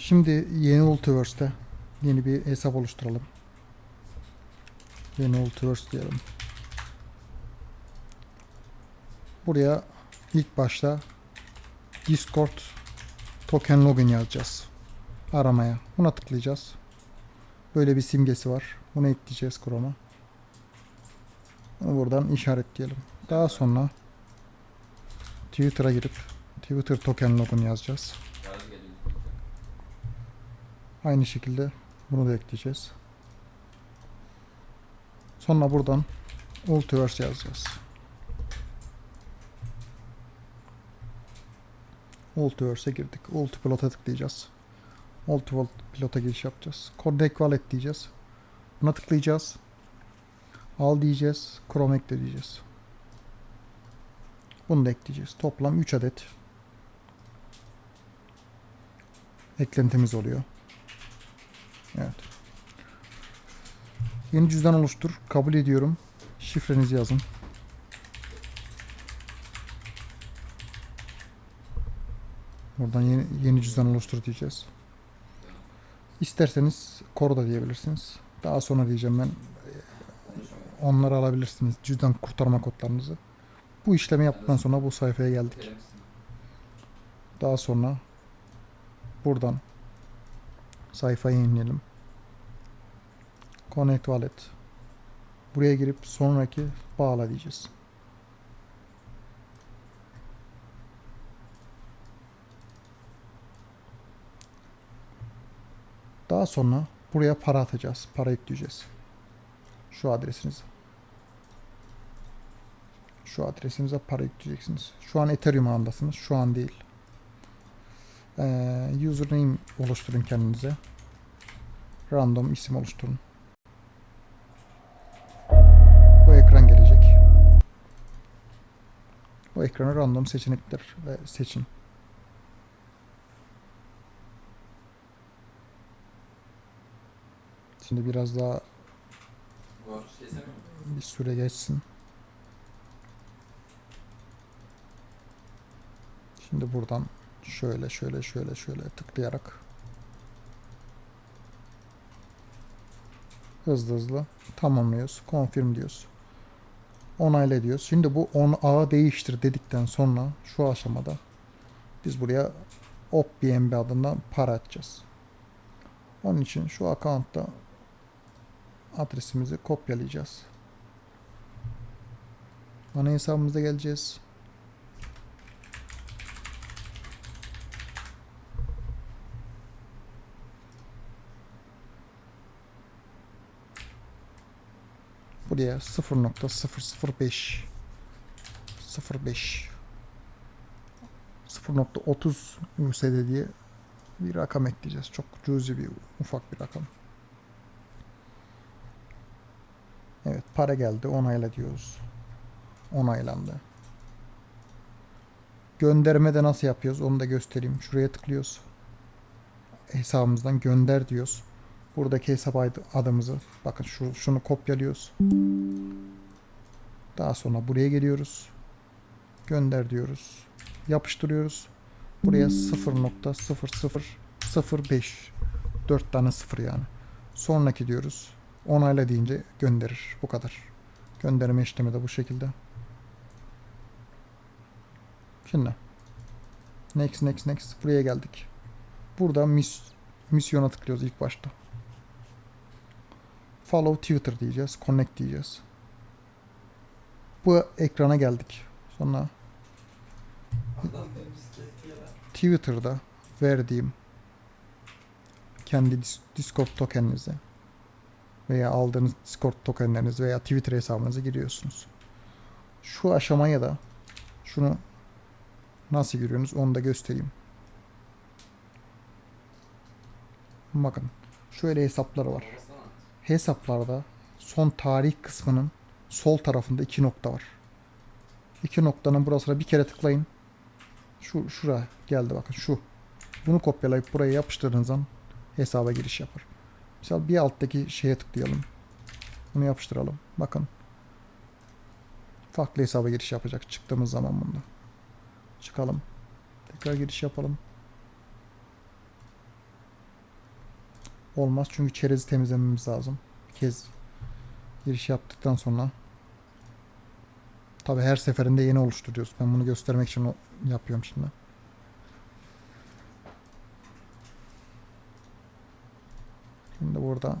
Şimdi yeni Ultiverse'te yeni bir hesap oluşturalım. Yeni Ultiverse diyelim. Buraya ilk başta Discord token login yazacağız. Aramaya. Buna tıklayacağız. Böyle bir simgesi var. Bunu ekleyeceğiz Chrome'a. Bunu buradan işaretleyelim. Daha sonra Twitter'a girip Twitter token login yazacağız. Aynı şekilde bunu da ekleyeceğiz. Sonra buradan Ultiverse yazacağız. Ultiverse'e girdik. Ultipilot'a tıklayacağız. Ultipilot'a giriş yapacağız. Connect Wallet diyeceğiz. Buna tıklayacağız. Al diyeceğiz. Chrome ekle diyeceğiz. Bunu da ekleyeceğiz. Toplam 3 adet eklentimiz oluyor. Evet. Yeni cüzdan oluştur. Kabul ediyorum. Şifrenizi yazın. Buradan yeni, yeni cüzdan oluştur diyeceğiz. İsterseniz koru da diyebilirsiniz. Daha sonra diyeceğim ben. Onları alabilirsiniz. Cüzdan kurtarma kodlarınızı. Bu işlemi yaptıktan sonra bu sayfaya geldik. Daha sonra buradan sayfayı yenileyelim. Connect Wallet. Buraya girip sonraki bağla diyeceğiz. Daha sonra buraya para atacağız. Para yükleyeceğiz. Şu adresinize. Şu adresinize para yükleyeceksiniz. Şu an Ethereum ağındasınız. Şu an değil. Ee, username oluşturun kendinize. Random isim oluşturun. Bu ekranı random seçenekler ve seçin. Şimdi biraz daha bir süre geçsin. Şimdi buradan şöyle şöyle şöyle şöyle tıklayarak hızlı hızlı tamamlıyoruz. Confirm diyoruz. Onayla diyoruz. Şimdi bu on ağı değiştir dedikten sonra şu aşamada biz buraya OpBnB adından para atacağız. Onun için şu account'ta adresimizi kopyalayacağız. Ana hesabımıza geleceğiz. Buraya 0.005 05 0.30 USD diye bir rakam ekleyeceğiz. Çok cüzi bir ufak bir rakam. Evet para geldi onayla diyoruz. Onaylandı. Gönderme de nasıl yapıyoruz onu da göstereyim. Şuraya tıklıyoruz. Hesabımızdan gönder diyoruz. Buradaki hesap adı- adımızı bakın şu, şunu kopyalıyoruz. Daha sonra buraya geliyoruz. Gönder diyoruz. Yapıştırıyoruz. Buraya 0.0005 4 tane sıfır yani. Sonraki diyoruz. Onayla deyince gönderir. Bu kadar. Gönderme işlemi de bu şekilde. Şimdi next next next buraya geldik. Burada mis misyona tıklıyoruz ilk başta. Follow Twitter diyeceğiz. Connect diyeceğiz. Bu ekrana geldik. Sonra. Twitter'da verdiğim kendi dis- Discord tokeninizi veya aldığınız Discord tokenlerinizi veya Twitter hesabınızı giriyorsunuz. Şu aşamaya da şunu nasıl giriyorsunuz onu da göstereyim. Bakın şöyle hesapları var. Hesaplarda son tarih kısmının sol tarafında iki nokta var. İki noktanın burasına bir kere tıklayın. Şu şura geldi bakın şu. Bunu kopyalayıp buraya yapıştırdığınız zaman hesaba giriş yapar. Mesela bir alttaki şeye tıklayalım. Bunu yapıştıralım. Bakın. Farklı hesaba giriş yapacak çıktığımız zaman bunda. Çıkalım. Tekrar giriş yapalım. Olmaz. Çünkü çerezi temizlememiz lazım. Bir kez giriş yaptıktan sonra Tabi her seferinde yeni oluşturuyoruz. Ben bunu göstermek için yapıyorum şimdi. Şimdi burada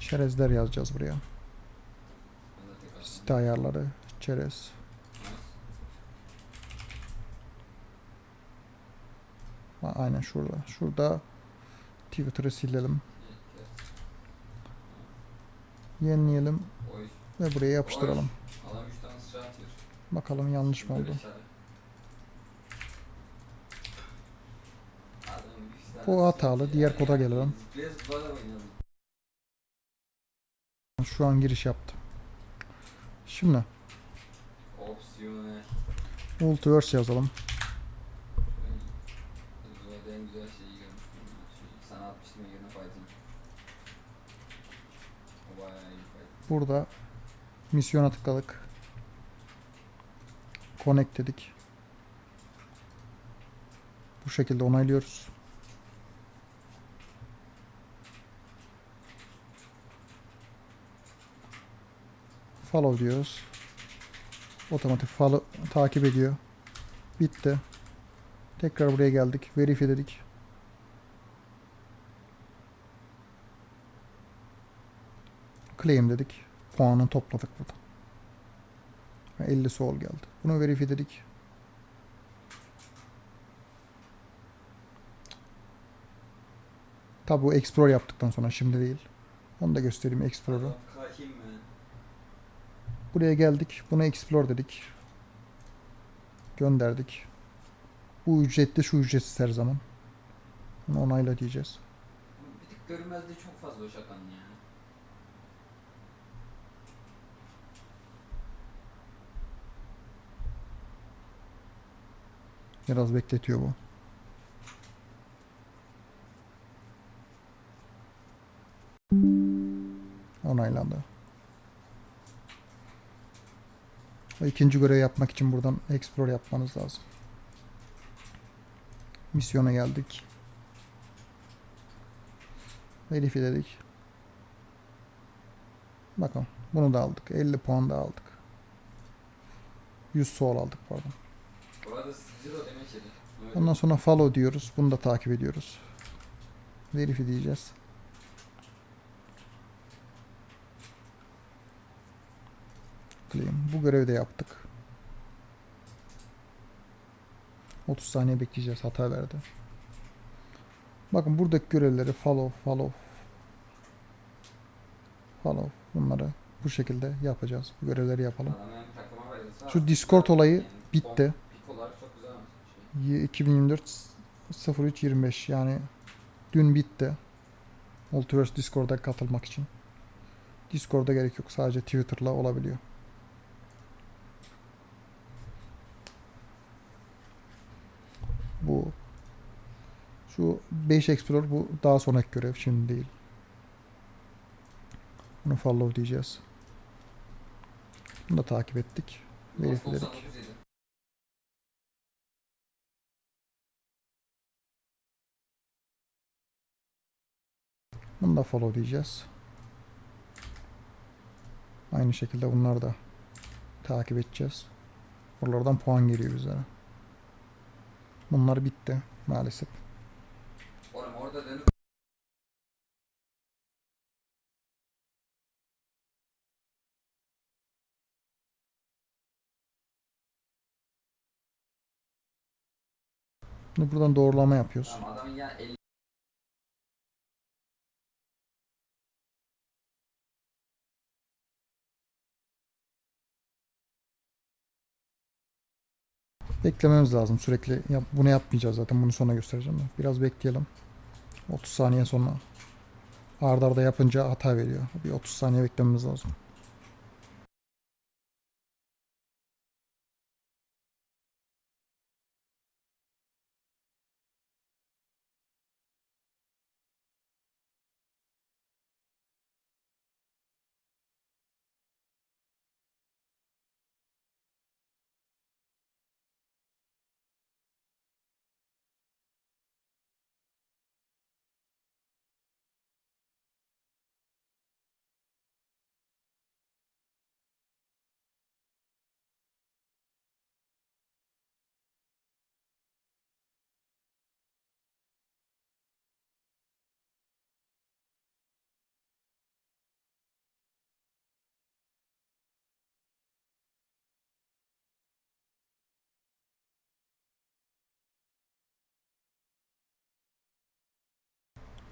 çerezler yazacağız buraya. Site ayarları, çerez. Aynen şurada. Şurada Twitter'ı silelim. Yenileyelim ve buraya yapıştıralım. Adam 3 tane sıçra atıyor. Bakalım yanlış mı oldu. Bu hatalı. Diğer koda gelelim. Şu an giriş yaptı. Şimdi. Multiverse yazalım. Burada misyona tıkladık. Connect dedik. Bu şekilde onaylıyoruz. Follow diyoruz. Otomatik follow takip ediyor. Bitti. Tekrar buraya geldik. Verify dedik. Claim dedik. Puanını topladık burada. Ve 50 sol geldi. Bunu verify dedik. Tabi bu explore yaptıktan sonra şimdi değil. Onu da göstereyim explore'u. Buraya geldik. Buna explore dedik. Gönderdik. Bu ücretli şu ücretsiz her zaman. Bunu onayla diyeceğiz. Bir tık görünmezliği çok fazla o şakanın ya. Biraz bekletiyor bu. Onaylandı. O ikinci görev yapmak için buradan explore yapmanız lazım. Misyona geldik. Verify dedik. Bakın bunu da aldık. 50 puan da aldık. 100 soul aldık pardon. Ondan sonra follow diyoruz. Bunu da takip ediyoruz. Verify diyeceğiz. Claim. Bu görevi de yaptık. 30 saniye bekleyeceğiz. Hata verdi. Bakın buradaki görevleri follow, follow, follow. Bunları bu şekilde yapacağız. Bu görevleri yapalım. Şu Discord olayı bitti. Pikolar çok güzel şey. 2024 03 25 yani dün bitti. Multiverse Discord'a katılmak için. Discord'a gerek yok. Sadece Twitter'la olabiliyor. Bu şu 5 Explorer bu daha sonraki görev şimdi değil. Bunu follow diyeceğiz. Bunu da takip ettik. Verifledik. Bunu da follow diyeceğiz. Aynı şekilde bunları da takip edeceğiz. Buralardan puan geliyor bizlere. Bunlar bitti maalesef. Oğlum orada dönüp Şimdi buradan doğrulama yapıyoruz. tamam adamın ya 50 Beklememiz lazım sürekli. Yap, bunu yapmayacağız zaten. Bunu sonra göstereceğim. Biraz bekleyelim. 30 saniye sonra ardarda arda yapınca hata veriyor. Bir 30 saniye beklememiz lazım.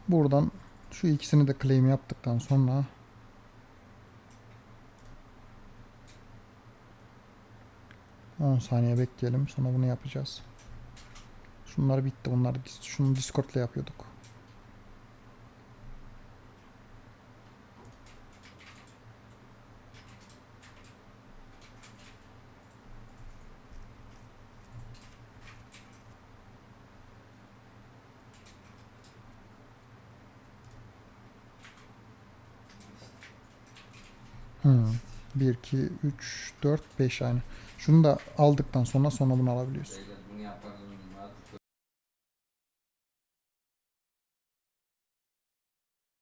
Buradan şu ikisini de claim yaptıktan sonra On saniye bekleyelim. Sonra bunu yapacağız. Şunlar bitti. Bunları dis- şunu Discord'la yapıyorduk. Hmm. 1, 2, 3, 4, 5 aynı. Şunu da aldıktan sonra sonra bunu alabiliyorsun.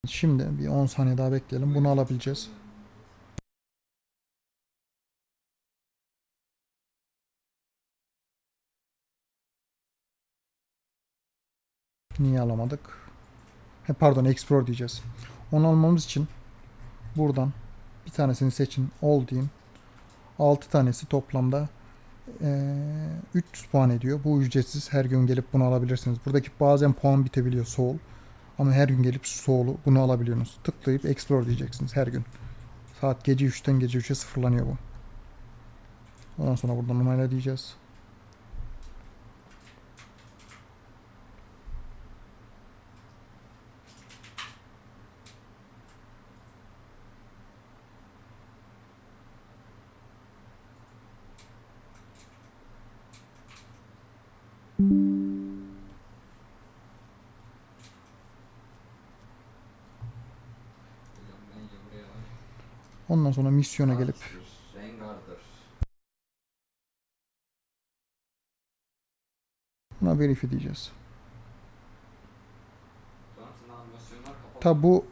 Şimdi bir 10 saniye daha bekleyelim. Bunu alabileceğiz. Niye alamadık? He pardon Explore diyeceğiz. Onu almamız için buradan bir tanesini seçin. All deyin. 6 tanesi toplamda eee 300 puan ediyor. Bu ücretsiz. Her gün gelip bunu alabilirsiniz. Buradaki bazen puan bitebiliyor Soul. Ama her gün gelip Soul'u bunu alabiliyorsunuz. Tıklayıp Explore diyeceksiniz her gün. Saat gece 3'ten gece 3'e sıfırlanıyor bu. Ondan sonra buradan onayla diyeceğiz. Ondan sonra misyona gelip buna verify diyeceğiz. Tabi bu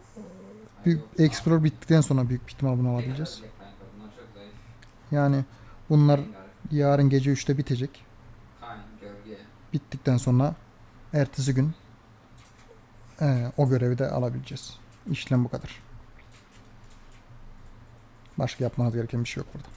büyük yok, Explore bittikten sonra büyük ihtimal bunu alabileceğiz. Yani bunlar yarın gece 3'te bitecek. Bittikten sonra ertesi gün eee, o görevi de alabileceğiz. İşlem bu kadar. Başka yapmanız gereken bir şey yok burada.